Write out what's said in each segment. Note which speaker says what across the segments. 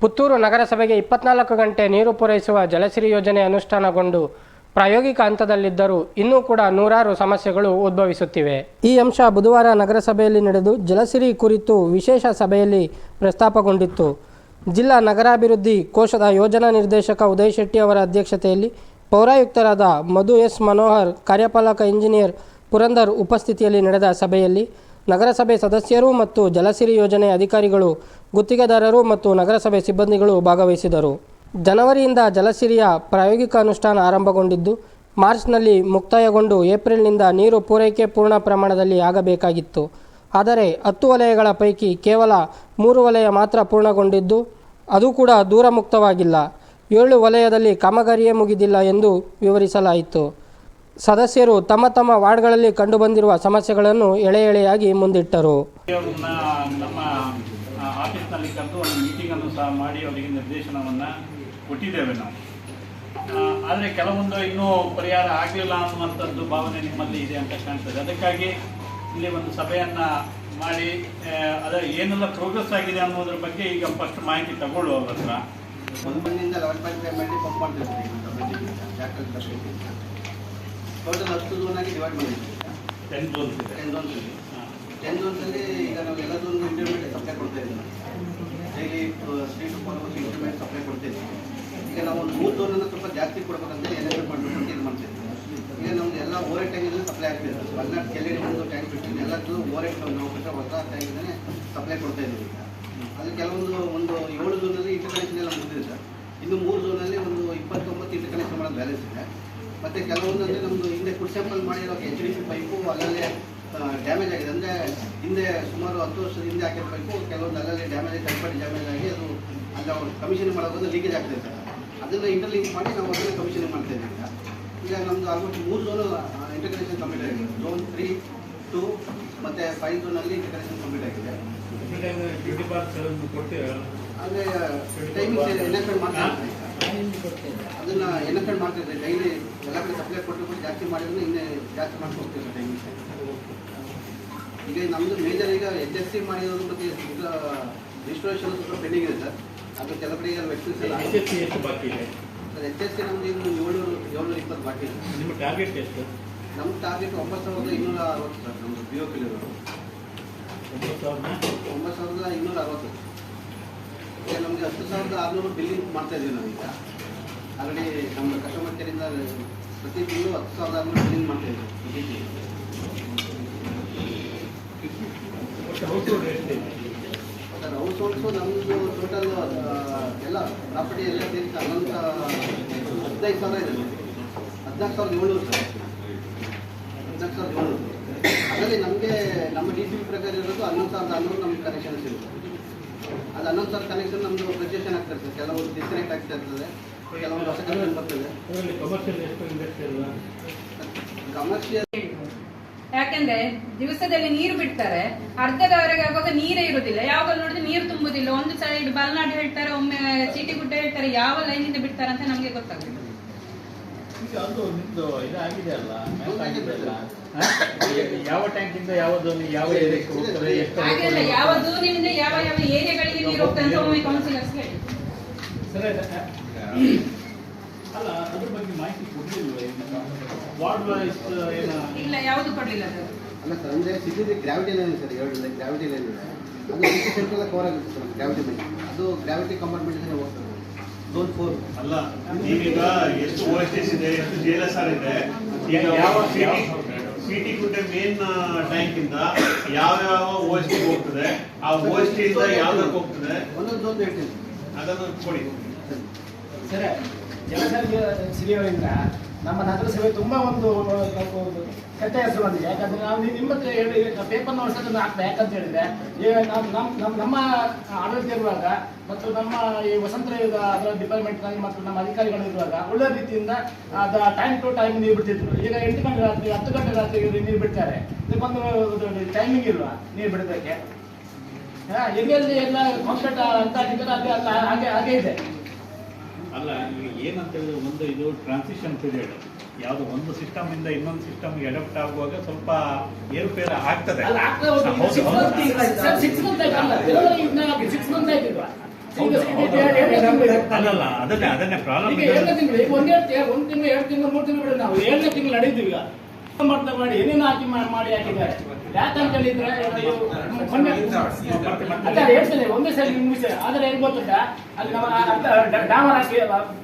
Speaker 1: ಪುತ್ತೂರು ನಗರಸಭೆಗೆ ಇಪ್ಪತ್ನಾಲ್ಕು ಗಂಟೆ ನೀರು ಪೂರೈಸುವ ಜಲಸಿರಿ ಯೋಜನೆ ಅನುಷ್ಠಾನಗೊಂಡು ಪ್ರಾಯೋಗಿಕ ಹಂತದಲ್ಲಿದ್ದರೂ ಇನ್ನೂ ಕೂಡ ನೂರಾರು ಸಮಸ್ಯೆಗಳು ಉದ್ಭವಿಸುತ್ತಿವೆ. ಈ ಅಂಶ ಬುಧವಾರ ನಗರಸಭೆಯಲ್ಲಿ ನಡೆದು ಜಲಸಿರಿ ಕುರಿತು ವಿಶೇಷ ಸಭೆಯಲ್ಲಿ ಪ್ರಸ್ತಾಪಗೊಂಡಿತ್ತು. ಜಿಲ್ಲಾ ನಗರಾಭಿವೃದ್ಧಿ ಕೋಶದ ಯೋಜನಾ ನಿರ್ದೇಶಕ ಉದಯ್ ಶೆಟ್ಟಿ ಅವರ ಅಧ್ಯಕ್ಷತೆಯಲ್ಲಿ ಪೌರಾಯುಕ್ತರಾದ ಮಧು ಎಸ್ ಮನೋಹರ್, ಕಾರ್ಯಪಾಲಕ ಇಂಜಿನಿಯರ್ ಪುರಂದರ್ ಉಪಸ್ಥಿತಿಯಲ್ಲಿ ನಡೆದ ಸಭೆಯಲ್ಲಿ ನಗರಸಭೆ ಸದಸ್ಯರು ಮತ್ತು ಜಲಸಿರಿ ಯೋಜನೆ ಅಧಿಕಾರಿಗಳು, ಗುತ್ತಿಗೆದಾರರು ಮತ್ತು ನಗರಸಭೆ ಸಿಬ್ಬಂದಿಗಳು ಭಾಗವಹಿಸಿದರು. ಜನವರಿಯಿಂದ ಜಲಸಿರಿಯ ಪ್ರಾಯೋಗಿಕ ಅನುಷ್ಠಾನ ಆರಂಭಗೊಂಡಿದ್ದು, ಮಾರ್ಚ್ನಲ್ಲಿ ಮುಕ್ತಾಯಗೊಂಡು ಏಪ್ರಿಲ್ನಿಂದ ನೀರು ಪೂರೈಕೆ ಪೂರ್ಣ ಪ್ರಮಾಣದಲ್ಲಿ ಆಗಬೇಕಾಗಿತ್ತು. ಆದರೆ ಹತ್ತು ವಲಯಗಳ ಪೈಕಿ ಕೇವಲ ಮೂರು ವಲಯ ಮಾತ್ರ ಪೂರ್ಣಗೊಂಡಿದ್ದು, ಅದು ಕೂಡ ದೂರ ಮುಕ್ತವಾಗಿಲ್ಲ ಏಳು ವಲಯದಲ್ಲಿ ಕಾಮಗಾರಿಯೇ ಮುಗಿದಿಲ್ಲ ಎಂದು ವಿವರಿಸಲಾಯಿತು. ಸದಸ್ಯರು ತಮ್ಮ ತಮ್ಮ ವಾರ್ಡ್ಗಳಲ್ಲಿ ಕಂಡುಬಂದಿರುವ ಸಮಸ್ಯೆಗಳನ್ನು ಎಳೆ ಎಳೆಯಾಗಿ ಮುಂದಿಟ್ಟರು.
Speaker 2: ಅವ್ರನ್ನ ನಮ್ಮ ಆಫೀಸ್ನಲ್ಲಿ ಕರೆದು ಒಂದು ಮೀಟಿಂಗನ್ನು ಸಹ ಮಾಡಿ ಅವರಿಗೆ ನಿರ್ದೇಶನವನ್ನು ಕೊಟ್ಟಿದ್ದೇವೆ ನಾವು. ಆದರೆ ಕೆಲವೊಂದು ಇನ್ನೂ ಪರಿಹಾರ ಆಗಲಿಲ್ಲ ಅನ್ನುವಂಥದ್ದು ಭಾವನೆ ನಿಮ್ಮಲ್ಲಿ ಇದೆ ಅಂತ ಕಾಣ್ತದೆ. ಅದಕ್ಕಾಗಿ ಇಲ್ಲಿ ಒಂದು ಸಭೆಯನ್ನು ಮಾಡಿ ಅದರ ಏನೆಲ್ಲ ಪ್ರೋಗ್ರೆಸ್ ಆಗಿದೆ ಅನ್ನೋದ್ರ ಬಗ್ಗೆ ಈಗ ಫಸ್ಟ್ ಮಾಹಿತಿ ತಗೊಳ್ಳುವ ಅವ್ರ ಹತ್ರ
Speaker 3: ಒಂದು ಮನೆಯಿಂದ ಲೆವೆನ್ ಪಾಯಿಂಟ್ ಫೈವ್ ಮಾಡಿ ಪಂಪ್ ಮಾಡ್ತಿರ್ತೀವಿ ಜಾಕಲ್ ಟೋಟಲ್ ಹತ್ತು ಝೋನ್ ಡಿವೈಡ್ ಮಾಡಿದ್ದೀವಿ.
Speaker 2: ಟೆನ್ ಝೋನ್ಸ್
Speaker 3: ಟೆನ್ ಝೋನ್ಸ್ ಇದೆ
Speaker 2: ಹಾಂ.
Speaker 3: ಟೆನ್ ಝೋನ್ಸಲ್ಲಿ ಈಗ ನಾವು ಎಲ್ಲದೊಂದು ಇಂಟರ್ಮೆಂಟ್ ಸಪ್ಲೈ ಕೊಡ್ತಾ ಇದ್ದೀವಿ. Daily street to intermittent supply ಕೊಡ್ತಾ ಇದ್ದೀವಿ. ಈಗ ನಾವು ಒಂದು ಮೂರು ಝೋನನ್ನು ಸ್ವಲ್ಪ ಜಾಸ್ತಿ ಕೊಡ್ಬೇಕಂತ ಎಲೆಕ್ಟ್ ಮಾಡಬೇಕು ಅಂತ ಇದು ಮಾಡ್ತಿದ್ವಿ ಈಗ ನಮ್ದು ಎಲ್ಲ ಓವರ್ ಟ್ಯಾಂಕ್ ಸಪ್ಲೈ ಆಗ್ತಿದೆ ಹದಿನಾಲ್ಕು ಕೆಲ್ಲೆಡಿ ಒಂದು ಟ್ಯಾಂಕ್ ಬಿಟ್ಟಿದ್ದು ಎಲ್ಲದೂ ಓವರ್ ನಾವು ಬಿಟ್ಟರೆ ಹೊಸ ಟ್ಯಾಂಕಿಂದನೇ ಸಪ್ಲೈ ಕೊಡ್ತಾ ಇದ್ದೀವಿ. ಈಗ ಅದು ಕೆಲವೊಂದು ಒಂದು ಏಳು ಝೋನಲ್ಲಿ ಇಂಟರ್ಕನೆಕ್ಷನ್ ಎಲ್ಲ ಮುಗಿದಿದೆ ಸರ್ ಇನ್ನು ಮೂರು ಝೋನಲ್ಲಿ ಒಂದು ಇಪ್ಪತ್ತೊಂಬತ್ತು ಇಂಟರ್ ಕನೆಕ್ಷನ್ ಮಾಡೋದು ಬ್ಯಾಲೆನ್ಸ್ ಇದೆ. ಮತ್ತು ಕೆಲವೊಂದು ಅಂದರೆ ನಮ್ಮದು ಹಿಂದೆ ಫುಡ್ ಸ್ಯಾಂಪಲ್ ಮಾಡಿರೋ ಎಚ್ ಡಿ ಸಿ ಪೈಪು ಅಲ್ಲಲ್ಲೇ ಡ್ಯಾಮೇಜ್ ಆಗಿದೆ. ಅಂದರೆ ಹಿಂದೆ ಸುಮಾರು ಹತ್ತು ವರ್ಷದ ಹಿಂದೆ ಹಾಕಿರೋ ಪೈಪು ಕೆಲವೊಂದು ಅಲ್ಲಲ್ಲಿ ಡ್ಯಾಮೇಜ್ ಥರ್ಡ್ ಡ್ಯಾಮೇಜ್ ಆಗಿ ಅದು ಅಲ್ಲಿ ಅವ್ರು ಕಮಿಷನ್ ಮಾಡೋದು ಲೀಕೇಜ್ ಆಗ್ತದೆ ಸರ್ ಅದನ್ನು ಇಂಟರ್ಲಿಂಕ್ ಮಾಡಿ ನಾವು ಅದನ್ನು ಕಮಿಷನ್ ಮಾಡ್ತೇವೆ ಈಗ. ನಮ್ದು ನಮ್ಮದು ಆಲ್ಮೋಸ್ಟ್ ಮೂರು ಝೋನು ಇಂಟರ್ಕನೆಕ್ಷನ್ ಕಂಪ್ಲೀಟ್ ಆಗಿದೆ. ಝೋನ್ ತ್ರೀ ಟು ಮತ್ತು ಫೈವ್ ಝೋನಲ್ಲಿ ಇಂಟರ್ಕನೆಕ್ಷನ್ ಕಂಪ್ಲೀಟ್ ಆಗಿದೆ. ಅಂದರೆ ಟೈಮಿಂಗ್ ಅದನ್ನ ಎನ್ಎಫ್ಎಡ್ ಮಾಡ್ತಿದ್ದೆ ಡೈಲಿ ಎಲ್ಲ ಕಡೆ ಸಪ್ಲೈ ಕೊಟ್ಟು ಕೊಟ್ಟು ಜಾಸ್ತಿ ಮಾಡಿದ್ರೆ ಇನ್ನೇ ಜಾಸ್ತಿ ಮಾಡ್ಕೊಡ್ತೀವಿ ಟೈಮಿಂಗ್ ಈಗ ನಮ್ಮದು ಮೇಜರ್ ಈಗ ಎಚ್ ಎಸ್ ಸಿ ಮಾಡಿರೋದು ಬಗ್ಗೆ ಈಗ ರಿಜಿಸ್ಟ್ರೇಷನ್ ಸ್ವಲ್ಪ ಪೆಂಡಿಂಗ್ ಇದೆ ಸರ್. ಅದು ಕೆಲವರಿಗೆ ಕಡೆ ಈಗ ವೆಕ್ಸಿಲ್ಸ್ ಎಲ್ಲ
Speaker 2: ಎಸ್ ಎಸ್ ಸಿ ಎಷ್ಟು ಬಾಕಿ ಇದೆ?
Speaker 3: ಸರ್ ಎಚ್ ಎಸ್ ಸಿ ನಮ್ದು ಇನ್ನು ಏಳ್ನೂರು ಏಳ್ನೂರ ಇಪ್ಪತ್ತು ಬಾಕಿ ಇದೆ.
Speaker 2: ನಿಮ್ಮ ಟಾರ್ಗೆಟ್ ಎಷ್ಟು?
Speaker 3: ನಮ್ಮ ಟಾರ್ಗೆಟ್ ಒಂಬತ್ತು ಸಾವಿರದ ಇನ್ನೂರ ಅರವತ್ತು ಸರ್ ನಮ್ಮದು ಬಿ ಓ ಪಿಲಿರೋದು
Speaker 2: ಒಂಬತ್ತು ಸಾವಿರದ
Speaker 3: ಒಂಬತ್ತು ಸಾವಿರದ ಇನ್ನೂರ ಅರವತ್ತು ಈಗ ನಮಗೆ ಹತ್ತು ಸಾವಿರದ ಆರುನೂರು ಬಿಲ್ಲಿಂಗ್ ಮಾಡ್ತಾ ಇದ್ದೀವಿ ನಾವೀಗ. ಆಲ್ರೆಡಿ ನಮ್ಮ ಕಸ್ಟಮರ್ ಕೇರಿಂದ ಪ್ರತಿ ತಿಂಗಳು ಹತ್ತು ಸಾವಿರದ ಆರುನೂರು ಬಿಲ್ಲಿಂಗ್ ಮಾಡ್ತಾ ಇದ್ದೀವಿ. ಸರ್ ಹೌಸ್ ಹೋಲ್ಡ್ಸು ನಮ್ಮದು ಟೋಟಲ್ ಎಲ್ಲ ಪ್ರಾಪರ್ಟಿ ಎಲ್ಲ ಸೇರಿ ಹನ್ನೊಂದು ಹದಿನೈದು ಸಾವಿರ ಇದೆ. ಹದಿನಾಲ್ಕು ಸಾವಿರದ ಏಳ್ನೂರು ಸರ್. ಹದಿನಾಲ್ಕು ಸಾವಿರದ ಏಳ್ನೂರು. ಅದರಲ್ಲಿ ನಮಗೆ ನಮ್ಮ ಡಿ ಸಿ ಪ್ರಕಾರ ಇರೋದು ಹನ್ನೊಂದು ಸಾವಿರದ ಹನ್ನೊಂದು ನಮ್ಗೆ ಕನೆಕ್ಷನ್ ಸಿಗುತ್ತೆ. ಅದು ಹನ್ನೊಂದು ಸಾವಿರ ಕನೆಕ್ಷನ್ ನಮ್ಮದು ಪ್ರಜೆಷನ್ ಆಗ್ತಾ ಇರ್ತದೆ ಕೆಲವರು ಡಿಸ್ಕನೆಕ್ಟ್ ಆಗ್ತಾ ಇರ್ತದೆ ಕೆಲವೊಂದು ಹೊಸ ಕನೆಕ್ಷನ್ ಬರ್ತದೆ
Speaker 2: ಕಮರ್ಷಿಯಲ್
Speaker 4: ಯಾಕೆಂದ್ರೆ ದಿವಸದಲ್ಲಿ ನೀರು ಬಿಡ್ತಾರೆ ಅರ್ಧದವರೆಗೆ ಆಗುವಾಗ ನೀರೇ ಇರುವುದಿಲ್ಲ. ಯಾವಾಗ ನೋಡಿದ್ರೆ ನೀರು ತುಂಬುದಿಲ್ಲ ಒಂದು ಸೈಡ್ ಬಲ್ನಾಡು ಹೇಳ್ತಾರೆ ಒಮ್ಮೆ ಚೀಟಿ ಚೀಟಿಗುಡ್ಡ ಹೇಳ್ತಾರೆ ಯಾವ ಲೈನಿಂದ ಬಿಡ್ತಾರೆ ಅಂತ ನಮಗೆ ಗೊತ್ತಾಗುತ್ತೆ
Speaker 2: ಆಗಿದೆ ಅಲ್ಲ ಹಾ? ಯಾವ ಟ್ಯಾಂಕಿಂದ ಯಾವ ಯಾವ ಏರಿಯಾಕ್ಕೆ ಹೋಗ್ತದೆ ಎಷ್ಟು
Speaker 4: ಹಾಗೆಲ್ಲ ಯಾವ ಯಾವ ಯಾವ ಏರಿಯಾಗಳಿಗೆ ನೀರು ಹೋಗ್ತದೆ ಅಂತ ಒಮ್ಮೆ ಕೌನ್ಸಿಲರ್ಸ್ ಹೇಳಿ.
Speaker 2: ಸರಿ ಅಲ್ಲ ಅದ್ರ ಬಗ್ಗೆ ಮಾಹಿತಿ ಕೊಡಲಿಲ್ಲ ವಾರ್ಡ್ ವೈಸ್ ಏನ?
Speaker 4: ಇಲ್ಲ ಯಾವುದು ಕೊಡಲಿಲ್ಲ ಅದು.
Speaker 3: ಅಲ್ಲ ಸರ್ ಅಂದ್ರೆ ಸಿಟಿಲಿ ಗ್ರಾವಿಟಿ ಲೈನ್ ಸರ್ ಎರಡು ಗ್ರಾವಿಟಿ ಲೈನ್ ಇದೆ ಅದು ಸಿಟಿ ಸೆಂಟ್ರಲ್ ಕವರ್ ಆಗುತ್ತೆ ಸರ್ ಗ್ರಾವಿಟಿ ಲೈನ್ ಅದು ಗ್ರಾವಿಟಿ ಕಂಪಾರ್ಟ್ಮೆಂಟ್ ಹೋಗ್ತದೆ. ಝೋನ್ ಫೋರ್
Speaker 5: ಅಲ್ಲ ನೀವೀಗ ಎಷ್ಟು ಓ ಎಸ್ ಎಸ್ ಇದೆ ಎಷ್ಟು ಜಿ ಎಲ್ ಎಸ್ ಆರ್ ಇದೆ ಈಗ
Speaker 2: ಯಾವ-
Speaker 5: ಸಿಟಿ ಗುಡ್ಡೆ ಮೇನ್ ಟ್ಯಾಂಕ್ ಇಂದ ಯಾವ ಯಾವ ಟಿ ಹೋಗ್ತದೆ ಆ ಓ ಟಿ ಇಂದ ಯಾವ್ದಕ್ಕೆ ಹೋಗ್ತದೆ?
Speaker 3: ಒಂದೊಂದೊಂದು ಹೇಳ್ತೀನಿ
Speaker 5: ಅದನ್ನು ಕೊಡಿ.
Speaker 6: ಸರಿ. ಜಲಸಾರಿಗೆ ಸಿರಿಯವರಿಂದ ನಮ್ಮ ನಗರಸಭೆ ತುಂಬಾ ಒಂದು ಕೆಟ್ಟ ಹೆಸರು ಬಂದಿದೆ. ಯಾಕಂದ್ರೆ ನಾವು ನಿಮ್ಮ ಹತ್ರ ಹೇಳಿ ಪೇಪರ್ ನೋಡ್ಸೋದನ್ನ ಹಾಕ್ತಾ ಯಾಕಂತ ಹೇಳಿದ್ರೆ ನಮ್ಮ ನಮ್ಮ ಆಡಳಿತ ಇರುವಾಗ ಮತ್ತು ನಮ್ಮ ಈ ವಸಂತ ಯುಗ ಅದರ ಡಿಪಾರ್ಟ್ಮೆಂಟ್ನಲ್ಲಿ ಮತ್ತು ನಮ್ಮ ಅಧಿಕಾರಿಗಳು ಇರುವಾಗ ಒಳ್ಳೆ ರೀತಿಯಿಂದ ಅದ ಟೈಮ್ ಟು ಟೈಮ್ ನೀರು ಬಿಡ್ತಿದ್ರು. ಈಗ ಎಂಟು ಗಂಟೆ ರಾತ್ರಿ, ಹತ್ತು ಗಂಟೆ ರಾತ್ರಿ ನೀರು ಬಿಡ್ತಾರೆ. ಇದಕ್ಕೊಂದು ಟೈಮಿಂಗ್ ಇಲ್ವಾ ನೀರು ಬಿಡೋದಕ್ಕೆ? ಎಲ್ಲಿ ಎಲ್ಲ ಕಾಂಕ್ರೀಟ್ ಅಂತ ಹಾಗೆ ಹಾಗೆ ಇದೆ.
Speaker 2: ಅಲ್ಲ ಈಗ ಏನಂತ ಹೇಳಿದ್ರೆ ಒಂದು ಇದು ಟ್ರಾನ್ಸಿಷನ್ ಪೀರಿಯಡ್ ಯಾವ್ದು ಒಂದು ಸಿಸ್ಟಮ್ ಇಂದ ಇನ್ನೊಂದು ಸಿಸ್ಟಮ್ ಅಡಾಪ್ಟ್ ಆಗುವಾಗ ಸ್ವಲ್ಪ ಏರುಪೇರು ಆಗ್ತದೆ.
Speaker 6: ಅಲ್ಲ.
Speaker 5: ಅಲ್ಲಲ್ಲ ಅದನ್ನೇ ಅದನ್ನೇ ಪ್ರಾಬ್ಲಮ್
Speaker 6: ಒಂದ್ ತಿಂಗಳು ಒಂದು ತಿಂಗಳು ಎರಡು ತಿಂಗಳು ಮೂರು ತಿಂಗಳು ನಾವು. ಏಳನೇ ತಿಂಗಳು ನಡೀತೀವಿ ಈಗ. ಮಾಡ್ತಾ ಮಾಡಿ ಏನೇನು ಹಾಕಿ ಮಾಡಿ ಹಾಕಿದ್ದಾರೆ. ಯಾಕಂತ ಹೇಳಿದ್ರೆ ಮೊನ್ನೆ ಒಂದೇ ಸಲ ನಿಮಿಷ ಆದರೆ ಏನ್ ಗೊತ್ತುಂಟಾ? ಅಲ್ಲಿ ಡಾಮರ್ ಹಾಕಿ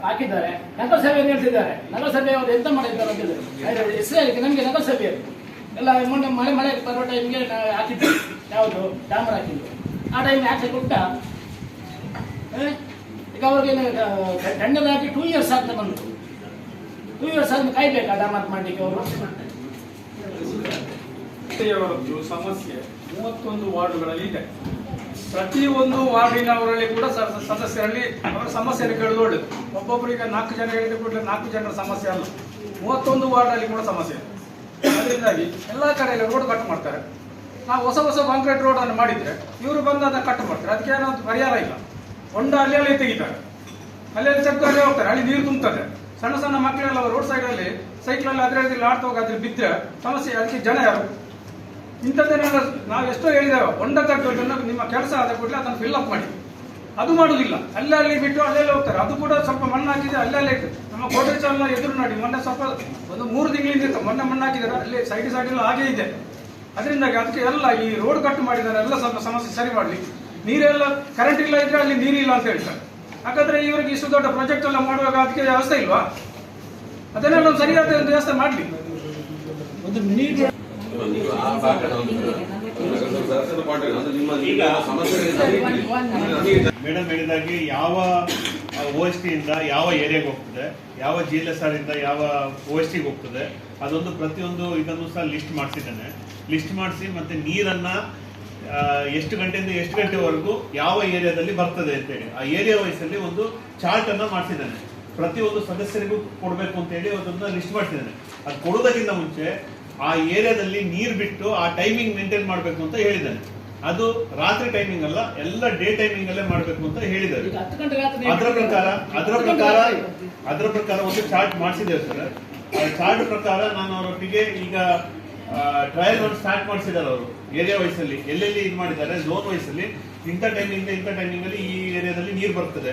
Speaker 6: ಹಾಕಿದ್ದಾರೆ. ನಗರಸಭೆ ಹೇಳ್ತಿದ್ದಾರೆ? ನಗರಸಭೆ ಅವರು ಎಂತ ಮಾಡಿದ್ದಾರೆ ಅಂತ ಹೆಸರು ನಮಗೆ ನಗರಸಭೆ ಎಲ್ಲ ಮೊನ್ನೆ ಮಳೆ ಮಳೆ ಬರೋ ಟೈಮ್ಗೆ ಹಾಕಿದ್ದು. ಯಾವುದು? ಡಾಮರ್ ಹಾಕಿದ್ದು. ಆ ಟೈಮ್ ಹಾಕಿ ಕೊಟ್ಟ? ಈಗ ಅವ್ರಿಗೆ ದಂಡದ ಹಾಕಿ ಟೂ ಇಯರ್ಸ್ ಆಗ್ತಾ ಬಂತು ಟೂ ಇಯರ್ಸ್ ಆದ್ಮೇಲೆ ಕಾಯ್ಬೇಕಾ ಡಾಮರ್ ಮಾಡ್ಲಿಕ್ಕೆ ಅವರು?
Speaker 7: ರಸ್ತೆಯವರದ್ದು ಸಮಸ್ಯೆ ಮೂವತ್ತೊಂದು ವಾರ್ಡುಗಳಲ್ಲಿ ಇದೆ. ಪ್ರತಿಯೊಂದು ವಾರ್ಡಿನವರಲ್ಲಿ ಕೂಡ ಸದಸ್ಯರಲ್ಲಿ ಅವರ ಸಮಸ್ಯೆಯನ್ನು ಕೇಳೋದು ಒಳ್ಳೆಯದು ಒಬ್ಬೊಬ್ಬರಿಗೆ ನಾಲ್ಕು ಜನ ಹೇಳಿದ ಕೂಡಲೇ ನಾಲ್ಕು ಜನರ ಸಮಸ್ಯೆ ಅಲ್ಲ. ಮೂವತ್ತೊಂದು ವಾರ್ಡಲ್ಲಿ ಕೂಡ ಸಮಸ್ಯೆ ಅದರಿಂದಾಗಿ ಎಲ್ಲ ಕಡೆಯಲ್ಲಿ ರೋಡ್ ಕಟ್ ಮಾಡ್ತಾರೆ. ನಾವು ಹೊಸ ಹೊಸ ಕಾಂಕ್ರೀಟ್ ರೋಡ್ ಅನ್ನು ಮಾಡಿದ್ರೆ ಇವರು ಬಂದು ಅದನ್ನು ಕಟ್ ಮಾಡ್ತಾರೆ. ಅದಕ್ಕೆ ಏನೋ ಪರಿಹಾರ ಇಲ್ಲ. ಹೊಂಡ ಅಲ್ಲಿ ಅಲ್ಲಿ ತೆಗಿತಾರೆ ಅಲ್ಲಿ ಅಲ್ಲಿ ಚಕ್ಕಲ್ಲಿ ಹೋಗ್ತಾರೆ. ಅಲ್ಲಿ ನೀರು ತುಂಬುತ್ತದೆ ಸಣ್ಣ ಸಣ್ಣ ಮಕ್ಕಳೆಲ್ಲ ರೋಡ್ ಸೈಡಲ್ಲಿ ಸೈಕಲಲ್ಲಿ ಅದರಲ್ಲಿ ಆಡ್ತಾ ಹೋಗಿ ಅದ್ರಲ್ಲಿ ಬಿದ್ದರೆ ಸಮಸ್ಯೆ, ಅದಕ್ಕೆ ಜನ ಯಾರು? ಇಂಥದ್ದನ್ನೆಲ್ಲ ನಾವು ಎಷ್ಟೋ ಹೇಳಿದ್ದೇವೆ ಹೊಂಡ ತಗ್ಗೋದನ್ನು ನಿಮ್ಮ ಕೆಲಸ ಆದ ಕೂಡಲೇ ಅದನ್ನು ಫಿಲ್ಅಪ್ ಮಾಡಿ. ಅದು ಮಾಡುವುದಿಲ್ಲ. ಅಲ್ಲೇ ಅಲ್ಲಿ ಬಿಟ್ಟು ಅಲ್ಲೆಲ್ಲ ಹೋಗ್ತಾರೆ. ಅದು ಕೂಡ ಸ್ವಲ್ಪ ಮಣ್ಣು ಹಾಕಿದೆ ಅಲ್ಲೇ ನಮ್ಮ ಕೋಟೆ ಚಾಲನ ಎದುರು ನೋಡಿ, ಮೊನ್ನೆ ಸ್ವಲ್ಪ ಒಂದು ಮೂರು ತಿಂಗಳಿಂದ ಇತ್ತು. ಮೊನ್ನೆ ಮಣ್ಣು ಹಾಕಿದ್ದಾರೆ. ಅಲ್ಲಿ ಸೈಡ್ ಸೈಡ್ ಹಾಗೇ ಇದೆ. ಅದರಿಂದಾಗಿ ಅದಕ್ಕೆ ಎಲ್ಲ ಈ ರೋಡ್ ಕಟ್ ಮಾಡಿದ್ದಾರೆ. ಎಲ್ಲ ಸ್ವಲ್ಪ ಸಮಸ್ಯೆ ಸರಿ ಮಾಡಲಿ ನೀರೆಲ್ಲ ಕರೆಂಟ್ ಇಲ್ಲ ಇದ್ರೆ ಅಲ್ಲಿ ನೀರಿಲ್ಲ ಅಂತ ಹೇಳ್ತಾರೆ. ಹಾಗಾದ್ರೆ ಇವರಿಗೆ ಇಷ್ಟು ದೊಡ್ಡ ಪ್ರಾಜೆಕ್ಟ್ ಎಲ್ಲ ಮಾಡುವಾಗ ಅದಕ್ಕೆ ವ್ಯವಸ್ಥೆ ಇಲ್ವಾ? ಅದನ್ನೆಲ್ಲ ಒಂದು ಸರಿಯಾದ ವ್ಯವಸ್ಥೆ ಮಾಡಲಿ.
Speaker 6: ಒಂದು ನೀರು
Speaker 5: ಮೇಡಮ್ ಹೇಳಿದಾಗೆ ಯಾವ ಓ ಎಸ್ ಯಾವ ಏರಿಯಾಗೆ ಹೋಗ್ತದೆ, ಯಾವ ಜಿ ಎಲ್ ಎಸ್ ಆರ್ ಇಂದ ಯಾವ ಓ ಎಸ್ ಟಿಗೆ ಹೋಗ್ತದೆ, ಅದೊಂದು ಪ್ರತಿಯೊಂದು ಇದನ್ನು ಸಹ ಲಿಸ್ಟ್ ಮಾಡಿಸಿದ್ದಾನೆ. ಲಿಸ್ಟ್ ಮಾಡಿಸಿ ಮತ್ತೆ ನೀರನ್ನ ಎಷ್ಟು ಗಂಟೆಯಿಂದ ಎಷ್ಟು ಗಂಟೆವರೆಗೂ ಯಾವ ಏರಿಯಾದಲ್ಲಿ ಬರ್ತದೆ ಅಂತೇಳಿ, ಆ ಏರಿಯಾ ವೈಸಲ್ಲಿ ಒಂದು ಚಾರ್ಟ್ ಅನ್ನ ಮಾಡಿಸಿದ್ದಾನೆ. ಪ್ರತಿಯೊಂದು ಸದಸ್ಯರಿಗೂ ಕೊಡಬೇಕು ಅಂತ ಹೇಳಿ ಅದನ್ನ ಲಿಸ್ಟ್ ಮಾಡಿಸಿದ್ದಾನೆ. ಅದು ಕೊಡೋದಕ್ಕಿಂತ ಮುಂಚೆ ಆ ಏರಿಯಾದಲ್ಲಿ ನೀರು ಬಿಟ್ಟು ಆ ಟೈಮಿಂಗ್ ಮೇಂಟೈನ್ ಮಾಡಬೇಕು ಅಂತ ಹೇಳಿದ್ದಾನೆ. ಅದು ರಾತ್ರಿ ಟೈಮಿಂಗ್ ಅಲ್ಲ ಎಲ್ಲ ಡೇ ಟೈಮಿಂಗ್ ಅಲ್ಲೇ ಮಾಡಬೇಕು ಅಂತ ಹೇಳಿದ್ದಾರೆ. ಅದರ ಪ್ರಕಾರ ಅದರ ಪ್ರಕಾರ ಅದರ ಪ್ರಕಾರ ಒಂದು ಚಾರ್ಟ್ ಮಾಡಿಸಿದ್ದೇವೆ ಸರ್ ಆ ಚಾರ್ಟ್ ಪ್ರಕಾರ ನಾನು ಅವರೊಟ್ಟಿಗೆ ಈಗ ಟ್ರಯಲ್ ಒಂದು ಸ್ಟಾರ್ಟ್ ಮಾಡಿಸಿದ್ದಾರೆ ಅವರು ಏರಿಯಾ ವೈಸಲ್ಲಿ ಎಲ್ಲೆಲ್ಲಿ ಇದು ಮಾಡಿದ್ದಾರೆ ಝೋನ್ ವೈಸಲ್ಲಿ ಇಂಥ ಟೈಮಿಂಗ್ ಇಂಥ ಟೈಮಿಂಗ್ ಅಲ್ಲಿ ಈ ಏರಿಯಾದಲ್ಲಿ ನೀರು ಬರ್ತದೆ.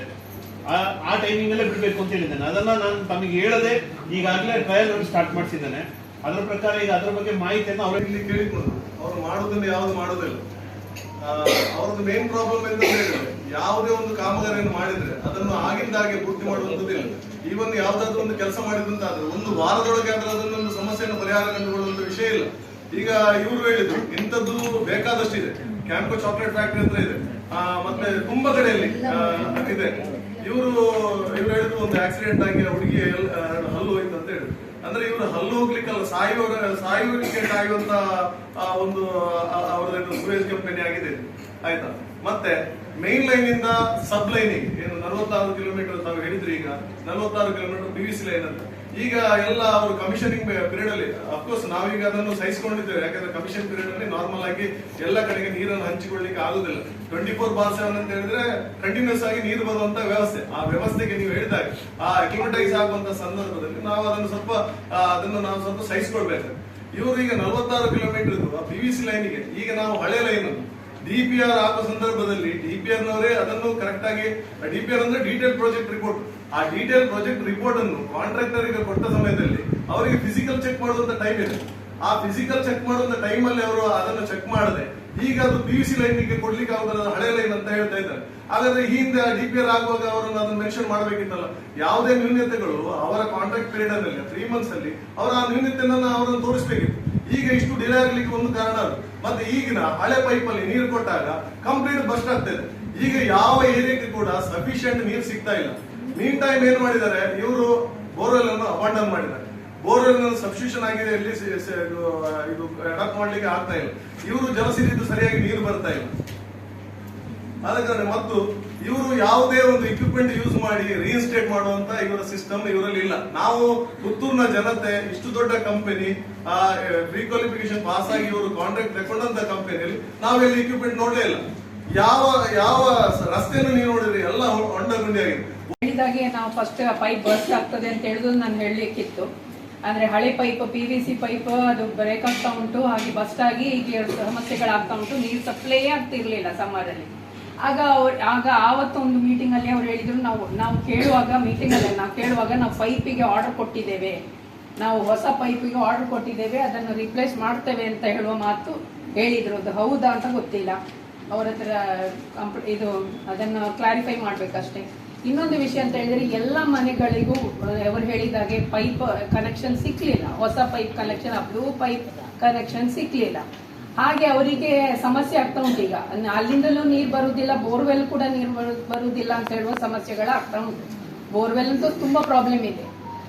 Speaker 5: ಆ- ಆ ಟೈಮಿಂಗ್ ಅಲ್ಲೇ ಬಿಡಬೇಕು ಅಂತ ಹೇಳಿದ್ದಾನೆ. ಅದನ್ನ ನಾನು ತಮಗೆ ಹೇಳದೆ ಈಗಾಗಲೇ ಟ್ರಯಲ್ ಒಂದು ಸ್ಟಾರ್ಟ್ ಮಾಡಿಸಿದ್ದಾನೆ. ಅದರ ಪ್ರಕಾರ ಈಗ ಅದರ ಬಗ್ಗೆ ಮಾಹಿತಿಯನ್ನು ಅವರು
Speaker 8: ಇಲ್ಲಿ ಕೇಳಿಕೊಂಡು ಅವ್ರು ಮಾಡೋದನ್ನು ಯಾವ್ದು ಮಾಡೋದಿಲ್ಲ ಅವ್ರದ್ದು ಮೇನ್ ಪ್ರಾಬ್ಲಮ್ ಎಂತ ಹೇಳಿದ್ರೆ, ಯಾವುದೇ ಒಂದು ಕಾಮಗಾರಿಯನ್ನು ಮಾಡಿದ್ರೆ ಅದನ್ನು ಆಗಿಂದಾಗೆ ಪೂರ್ತಿ ಮಾಡುವಂತದ್ದಿಲ್ಲ ಈವನ್ ಯಾವ್ದಾದ್ರು ಒಂದು ಕೆಲಸ ಮಾಡಿದಂತಾದ್ರೆ, ಒಂದು ವಾರದೊಳಗೆ ಆದ್ರೆ ಅದನ್ನೊಂದು ಸಮಸ್ಯೆಯನ್ನು ಪರಿಹಾರ ಕಂಡುಕೊಳ್ಳುವಂತ ವಿಷಯ ಇಲ್ಲ. ಈಗ ಇವರು ಹೇಳಿದ್ರು, ಇಂಥದ್ದು ಬೇಕಾದಷ್ಟು ಇದೆ ಕ್ಯಾಂಪೋ ಚಾಕ್ಲೇಟ್ ಫ್ಯಾಕ್ಟರಿ ಅಂತ ಇದೆ ಮತ್ತೆ ತುಂಬಾ ಕಡೆಯಲ್ಲಿ ಇದೆ. ಇವರು, ಇವ್ರು ಹೇಳಿದ್ರು ಒಂದು ಆಕ್ಸಿಡೆಂಟ್ ಆಗಿ ಹುಡುಗಿ ಹಲ್ಲು ಹೋಯ್ತು. ಅಂತ ಅಂದ್ರೆ ಇವರು ಹಲ್ಲು ಹೋಗ್ಲಿಕ್ಕಲ್ಲ ಸಾಯುವ ಸಾಯುವಿಕೆ ಕಾಯುವಂತ ಆ, ಒಂದು ಅವರದ್ದು ಸುರೇಶ್ ಕಂಪನಿ ಆಗಿದೆ. ಆಯ್ತಾ? ಮತ್ತೆ ಮೈನ್ ಲೈನ್ ಇಂದ ಸಬ್ ಲೈನಿಗೆ ಏನು ನಲವತ್ತಾರು ಕಿಲೋಮೀಟರ್ ತಾವು ಹೇಳಿದ್ರಿ ಈಗ, ನಲವತ್ತಾರು ಕಿಲೋಮೀಟರ್ ಪಿ ಸಿ ಲೈನ್ ಅಂತ. ಈಗ ಎಲ್ಲ ಅವರು ಕಮಿಷನಿಂಗ್ ಪೀರಿಯಡ್ ಅಲ್ಲಿ ಅಫ್ಕೋರ್ಸ್ ನಾವೀಗ ಅದನ್ನು ಸಹಿಸಿಕೊಂಡಿದ್ದೇವೆ. ಯಾಕಂದ್ರೆ ಕಮಿಷನ್ ಪೀರಿಯಡ್ ಅಲ್ಲಿ ನಾರ್ಮಲ್ ಆಗಿ ಎಲ್ಲ ಕಡೆಗೆ ನೀರನ್ನು ಹಂಚಿಕೊಳ್ಳಿಕ್ಕೆ ಆಗುದಿಲ್ಲ. ಟ್ವೆಂಟಿ ಫೋರ್ ಬಾರ್ ಸೆವೆನ್ ಅಂತ ಹೇಳಿದ್ರೆ ಕಂಟಿನ್ಯೂಸ್ ಆಗಿ ನೀರು ಬರುವಂತ ವ್ಯವಸ್ಥೆ. ಆ ವ್ಯವಸ್ಥೆಗೆ ನೀವು ಹೇಳಿದಾಗ ಆ ಅಕ್ಲಿಮಟೈಸ್ ಆಗುವಂತ ಸಂದರ್ಭದಲ್ಲಿ ನಾವು ಅದನ್ನು ಸ್ವಲ್ಪ ಅದನ್ನು ನಾವು ಸ್ವಲ್ಪ ಸಹಿಸಿಕೊಳ್ಬೇಕು. ಇವರು ಈಗ ನಲವತ್ತಾರು ಕಿಲೋಮೀಟರ್ ಪಿ ವಿ ಸಿ ಲೈನ್ಗೆ ಈಗ ನಾವು ಹಳೆ ಲೈನ್ ಡಿ ಪಿ ಹಾಕುವ ಸಂದರ್ಭದಲ್ಲಿ ಡಿ ಪಿ ಅದನ್ನು ಕರೆಕ್ಟ್ ಆಗಿ ಡಿ ಅಂದ್ರೆ ಡೀಟೇಲ್ ಪ್ರಾಜೆಕ್ಟ್ ರಿಪೋರ್ಟ್ ಆ ಡೀಟೇಲ್ ಪ್ರಾಜೆಕ್ಟ್ ರಿಪೋರ್ಟ್ ಅನ್ನು ಕಾಂಟ್ರಾಕ್ಟರ್ಗೆ ಕೊಟ್ಟ ಸಮಯದಲ್ಲಿ ಅವರಿಗೆ ಫಿಸಿಕಲ್ ಚೆಕ್ ಮಾಡುವಂತ ಟೈಮ್ ಇದೆ. ಆ ಫಿಸಿಕಲ್ ಚೆಕ್ ಮಾಡುವಂತ ಟೈಮ್ ಅಲ್ಲಿ ಅವರು ಅದನ್ನು ಚೆಕ್ ಮಾಡದೆ, ಈಗ ಅದು ಪಿ ಯು ಸಿ ಲೈನ್ಗೆ ಕೊಡ್ಲಿಕ್ಕೆ ಆಗುದಿಲ್ಲ ಹಳೆ ಲೈನ್ ಅಂತ ಹೇಳ್ತಾ ಇದ್ದಾರೆ. ಹಾಗಾದ್ರೆ ಈ ಹಿಂದೆ ಡಿ ಪಿ ಆಗುವಾಗ ಅವರನ್ನು ಅದನ್ನು ಮೆನ್ಷನ್ ಮಾಡಬೇಕಿತ್ತಲ್ಲ. ಯಾವುದೇ ನ್ಯೂನ್ಯತೆಗಳು ಅವರ ಕಾಂಟ್ರಾಕ್ಟ್ ಪೀರಿಯಡ್ ಅಲ್ಲಿ ತ್ರೀ ಮಂತ್ಸ್ ಅಲ್ಲಿ, ಅವರ ಆ ನ್ಯೂನ್ಯತೆಯನ್ನು ಅವರನ್ನು ತೋರಿಸಬೇಕಿತ್ತು. ಈಗ ಇಷ್ಟು ಡಿಲೇ ಆಗ್ಲಿಕ್ಕೆ ಒಂದು ಕಾರಣ ಮತ್ತೆ ಈಗಿನ ಹಳೆ ಪೈಪ್ ಅಲ್ಲಿ ನೀರು ಕೊಟ್ಟಾಗ ಕಂಪ್ಲೀಟ್ ಬಸ್ಟ್ ಆಗ್ತದೆ. ಈಗ ಯಾವ ಏರಿಯಾಕ್ಕೆ ಕೂಡ ಸಫಿಶಿಯಂಟ್ ನೀರು ಸಿಗ್ತಾ ಇಲ್ಲ. ಮೀನ್ ಟೈಮ್ ಏನ್ ಮಾಡಿದ್ದಾರೆ? ಇವರು ಬೋರ್ವೆಲ್ ಅನ್ನು ಅಬಾಂಡನ್ ಮಾಡಿದ್ದಾರೆ. ಬೋರ್ವೆಲ್ ಸಬ್ಸ್ಟಿಟ್ಯೂಷನ್ ಆಗಿದೆ ಇಲ್ಲಿ ಇದು ಅಡಾಪ್ಟ್ ಮಾಡ್ಲಿಕ್ಕೆ ಆಗ್ತಾ ಇಲ್ಲ. ಇವರು ಜಲಸಿರಿದ್ದು ಸರಿಯಾಗಿ ನೀರು ಬರ್ತಾ ಇಲ್ಲ. ಕಾರಣ ಮತ್ತು ಇವರು ಯಾವುದೇ ಒಂದು ಇಕ್ವಿಪ್ಮೆಂಟ್ ಯೂಸ್ ಮಾಡಿ ರೀಇನ್ಸ್ಟೇಟ್ ಮಾಡುವಂತ ಇವರ ಸಿಸ್ಟಮ್ ಇವರಲ್ಲಿ ಇಲ್ಲ. ನಾವು ಪುತ್ತೂರಿನ ಜನತೆ, ಇಷ್ಟು ದೊಡ್ಡ ಕಂಪನಿ ಪ್ರೀ ಕ್ವಾಲಿಫಿಕೇಶನ್ ಪಾಸ್ ಆಗಿ ಇವರು ಕಾಂಟ್ರಾಕ್ಟ್ ತಗೊಂಡಂತ ಕಂಪನಿಯಲ್ಲಿ ನಾವೆಲ್ಲಿ ಇಕ್ವಿಪ್ಮೆಂಟ್ ನೋಡಲೇ ಇಲ್ಲ. ಯಾವ ಯಾವ ರಸ್ತೆಯನ್ನು ನೀವು ನೋಡಿದ್ರೆ, ಎಲ್ಲ ಹೊಂಡ ಗುಂಡಿಯಾಗಿದೆ
Speaker 4: ಹೇಳಿದಾಗೆ ನಾವು ಫಸ್ಟ್ ಪೈಪ್ ಬರ್ಸ್ಟ್ ಆಗ್ತದೆ ಅಂತ ಹೇಳಿದ್ರು ನಾನು ಹೇಳಲಿಕ್ಕಿತ್ತು. ಅಂದ್ರೆ ಹಳೆ pipe P V C pipe ಅದು ಬ್ರೇಕ್ ಆಗ್ತಾ ಉಂಟು, ಹಾಗೆ ಬಸ್ಟ್ ಆಗಿ ಈಗ ಸಮಸ್ಯೆಗಳಾಗ್ತಾ ಉಂಟು, ನೀರು ಸಪ್ಲೈ ಆಗ್ತಿರ್ಲಿಲ್ಲ ಸಮ್ಮರ್ ಅಲ್ಲಿ. ಆಗ ಅವ್ರು ಆಗ ಆವತ್ತು ಒಂದು ಮೀಟಿಂಗ್ ಅಲ್ಲಿ ಅವ್ರು ಹೇಳಿದ್ರು, ನಾವು ನಾವು ಕೇಳುವಾಗ ಮೀಟಿಂಗ್ ಅಲ್ಲಿ, ನಾವು ಕೇಳುವಾಗ ನಾವು ಪೈಪಿಗೆ ಆರ್ಡರ್ ಕೊಟ್ಟಿದ್ದೇವೆ. ನಾವು ಹೊಸ ಪೈಪಿಗೆ ಆರ್ಡರ್ ಕೊಟ್ಟಿದ್ದೇವೆ, ಅದನ್ನು ರಿಪ್ಲೇಸ್ ಮಾಡ್ತೇವೆ ಅಂತ ಹೇಳುವ ಮಾತು ಹೇಳಿದ್ರು. ಅದು ಹೌದಾ ಅಂತ ಗೊತ್ತಿಲ್ಲ. ಅವ್ರ ಹತ್ರ ಇದು, ಅದನ್ನು ಕ್ಲಾರಿಫೈ ಮಾಡ್ಬೇಕಷ್ಟೇ. ಇನ್ನೊಂದು ವಿಷಯ ಅಂತ ಹೇಳಿದ್ರೆ, ಎಲ್ಲ ಮನೆಗಳಿಗೂ, ಅವರು ಹೇಳಿದಾಗೆ ಪೈಪ್ ಕನೆಕ್ಷನ್ ಸಿಕ್ಕಲಿಲ್ಲ ಹೊಸ pipe connection blue pipe connection ಸಿಕ್ಲಿಲ್ಲ. ಹಾಗೆ ಅವರಿಗೆ ಸಮಸ್ಯೆ ಆಗ್ತಾ ಉಂಟು ಈಗ. ಅಲ್ಲಿಂದಲೂ ನೀರು ಬರುವುದಿಲ್ಲ, ಬೋರ್ವೆಲ್ ಕೂಡ ನೀರು ಬರು- ಬರುವುದಿಲ್ಲ ಅಂತ ಹೇಳುವ ಸಮಸ್ಯೆಗಳು ಆಗ್ತಾ ಉಂಟು. ಬೋರ್ವೆಲ್ ಅಂತೂ ತುಂಬಾ ಪ್ರಾಬ್ಲಮ್ ಇದೆ.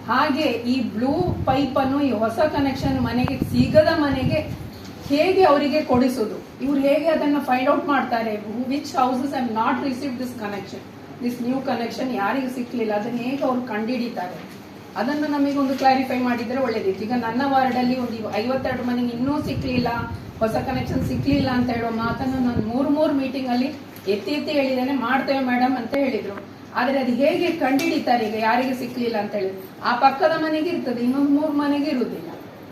Speaker 4: ಹಾಗೆ ಈ ಬ್ಲೂ ಪೈಪ್ ಅನ್ನು, ಈ ಹೊಸ ಕನೆಕ್ಷನ್ ಮನೆಗೆ, ಸಿಗದ ಮನೆಗೆ ಹೇಗೆ ಅವರಿಗೆ ಕೊಡಿಸೋದು? ಇವ್ರು ಹೇಗೆ ಅದನ್ನ ಫೈಂಡ್ ಔಟ್ ಮಾಡ್ತಾರೆ? Which houses I not receive this connection this new connection ಯಾರಿಗೂ ಸಿಕ್ಕಲಿಲ್ಲ ಅದನ್ನು ಹೇಗೆ ಅವ್ರು ಕಂಡುಹಿಡಿತಾರೆ? ಅದನ್ನು ನಮಗೆ ಒಂದು ಕ್ಲಾರಿಫೈ ಮಾಡಿದ್ರೆ ಒಳ್ಳೇದಿತ್ತು. ಈಗ ನನ್ನ ವಾರ್ಡಲ್ಲಿ ಒಂದು ಐವತ್ತೆರಡು ಮನೆಗೆ ಇನ್ನೂ ಸಿಕ್ಲಿಲ್ಲ. ಹೊಸ ಕನೆಕ್ಷನ್ ಸಿಕ್ಲಿಲ್ಲ ಅಂತ ಹೇಳೋ ಮಾತನ್ನು ನಾನು ಮೂರು ಮೂರು ಮೀಟಿಂಗ್ ಅಲ್ಲಿ ಎತ್ತಿ ಎತ್ತಿ ಹೇಳಿದ್ದೇನೆ, ಮಾಡ್ತೇವೆ ಮೇಡಮ್ ಅಂತ ಹೇಳಿದರು. ಆದ್ರೆ ಅದು ಹೇಗೆ ಕಂಡುಹಿಡಿತಾರೆ ಈಗ ಯಾರಿಗೆ ಸಿಕ್ಕಲಿಲ್ಲ ಅಂತ ಹೇಳಿ? ಆ ಪಕ್ಕದ ಮನೆಗೆ ಇರ್ತದೆ, ಇನ್ನೊಂದು ಮೂರು ಮನೆಗೆ ಇರುವುದಿಲ್ಲ.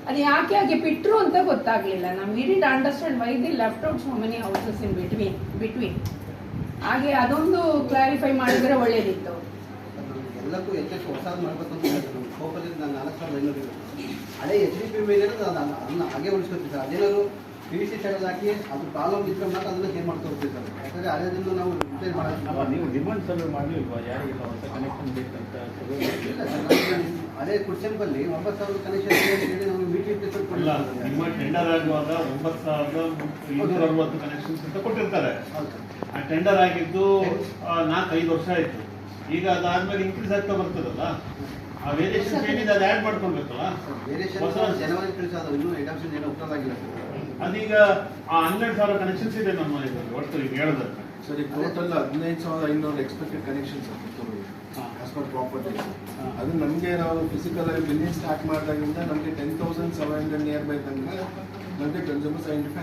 Speaker 4: ಅದು ಯಾಕೆ ಹಾಗೆ ಬಿಟ್ರು ಅಂತ ಗೊತ್ತಾಗ್ಲಿಲ್ಲ. ನಾವು did understand why the left out so many houses in between between ಹಾಗೆ ಅದೊಂದು ಕ್ಲಾರಿಫೈ ಮಾಡಿದ್ರೆ ಒಳ್ಳೇದಿತ್ತು.
Speaker 3: ಎಲ್ಲಕ್ಕೂ ಹೊಸದು ಮಾಡಬೇಕು. ಹಳೆ ಎಚ್ ಡಿ ಪಿ ಮೇಲೆ ಹಾಗೆ ಉಳಿಸ್ಕೊತೀವಿ ಸರ್. ಅದೇನಾದ್ರು ಸಿ ಸೈಡ್ ಹಾಕಿ ಅದು ಪ್ರಾಬ್ಲಮ್ ಇದ್ರೆ ಮಾತ್ರ ಅದನ್ನ ಚೇಂಜ್ ಮಾಡ್ತಾ ಹೋಗ್ತೀವಿ ಯಾಕಂದ್ರೆ ಅದೇ ದಿನ ನಾವು ರಿಪೇರ್ ಮಾಡೋದು
Speaker 2: ನೀವು ಡಿಮಾಂಡ್ ಸರ್ವೆ ಮಾಡಲಿಲ್ವಾ? ಯಾರಿಗೆಲ್ಲ ಹೊಸ ಕನೆಕ್ಷನ್ ಬೇಕಂತ
Speaker 3: ಅದೇ ನಮ್ಗೆ ಕುಡ್ಸೆಂಬಲ್ಲಿ ಒಂಬತ್ತು ಸಾವಿರದ ಕನೆಕ್ಷನ್ ಹೇಳಿ ನಾವು ಮೀಟರ್ ರಿಪ್ಲೇಸ್ಮೆಂಟ್
Speaker 5: ನಿಮ್ಮ ಟೆಂಡರ್ ಆಗುವಾಗ ಒಂಬತ್ತು ಸಾವಿರದ ಇನ್ನೂರ ಅರವತ್ತು ಕನೆಕ್ಷನ್ಸ್ ಅಂತ ಕೊಟ್ಟಿರ್ತಾರೆ. ಆ ಟೆಂಡರ್ ಆಗಿದ್ದು ನಾಲ್ಕೈದು ವರ್ಷ ಆಯ್ತು. ಈಗ ಅದಾದ್ಮೇಲೆ ಇನ್ಕ್ರೀಸ್ ಆಗ್ತಾ ಬರ್ತದಲ್ಲ? ಆ ವೇರಿಯೇಷನ್ ಏನಿದೆ ಅದು ಆ್ಯಡ್ ಮಾಡ್ಕೊಳ್ಬೇಕಲ್ಲ? ಹೊಸ
Speaker 3: ಜನವರಿ ಆದ ಇನ್ನೂ ಐಟಮ್ಸ್ ಏನೋ ಸರ್.
Speaker 5: ಅದೀಗ ಆ ಹನ್ನೆರಡು ಸಾವಿರ ಕನೆಕ್ಷನ್ಸ್ ಇದೆ ನಮ್ಮ ಇದರಲ್ಲಿ ಒಟ್ಟು ಈಗ ಹೇಳೋದಕ್ಕೆ
Speaker 9: ಸರಿ ಟೋಟಲ್ ಹದಿನೈದು ಸಾವಿರದ ಐನೂರು expected connections as per property ಅದು ನಮಗೆ ನಾವು ಫಿಸಿಕಲ್ ಆಗಿ ಬಿಲ್ಡಿಂಗ್ ಸ್ಟಾರ್ಟ್ ಮಾಡಿದಾಗಿಂದ ನಮಗೆ ten thousand seven hundred near by ತನಕ ನಮಗೆ ಕನ್ಸ್ಯೂಮರ್ಸ್ ಐಡೆಂಟಿಫೈ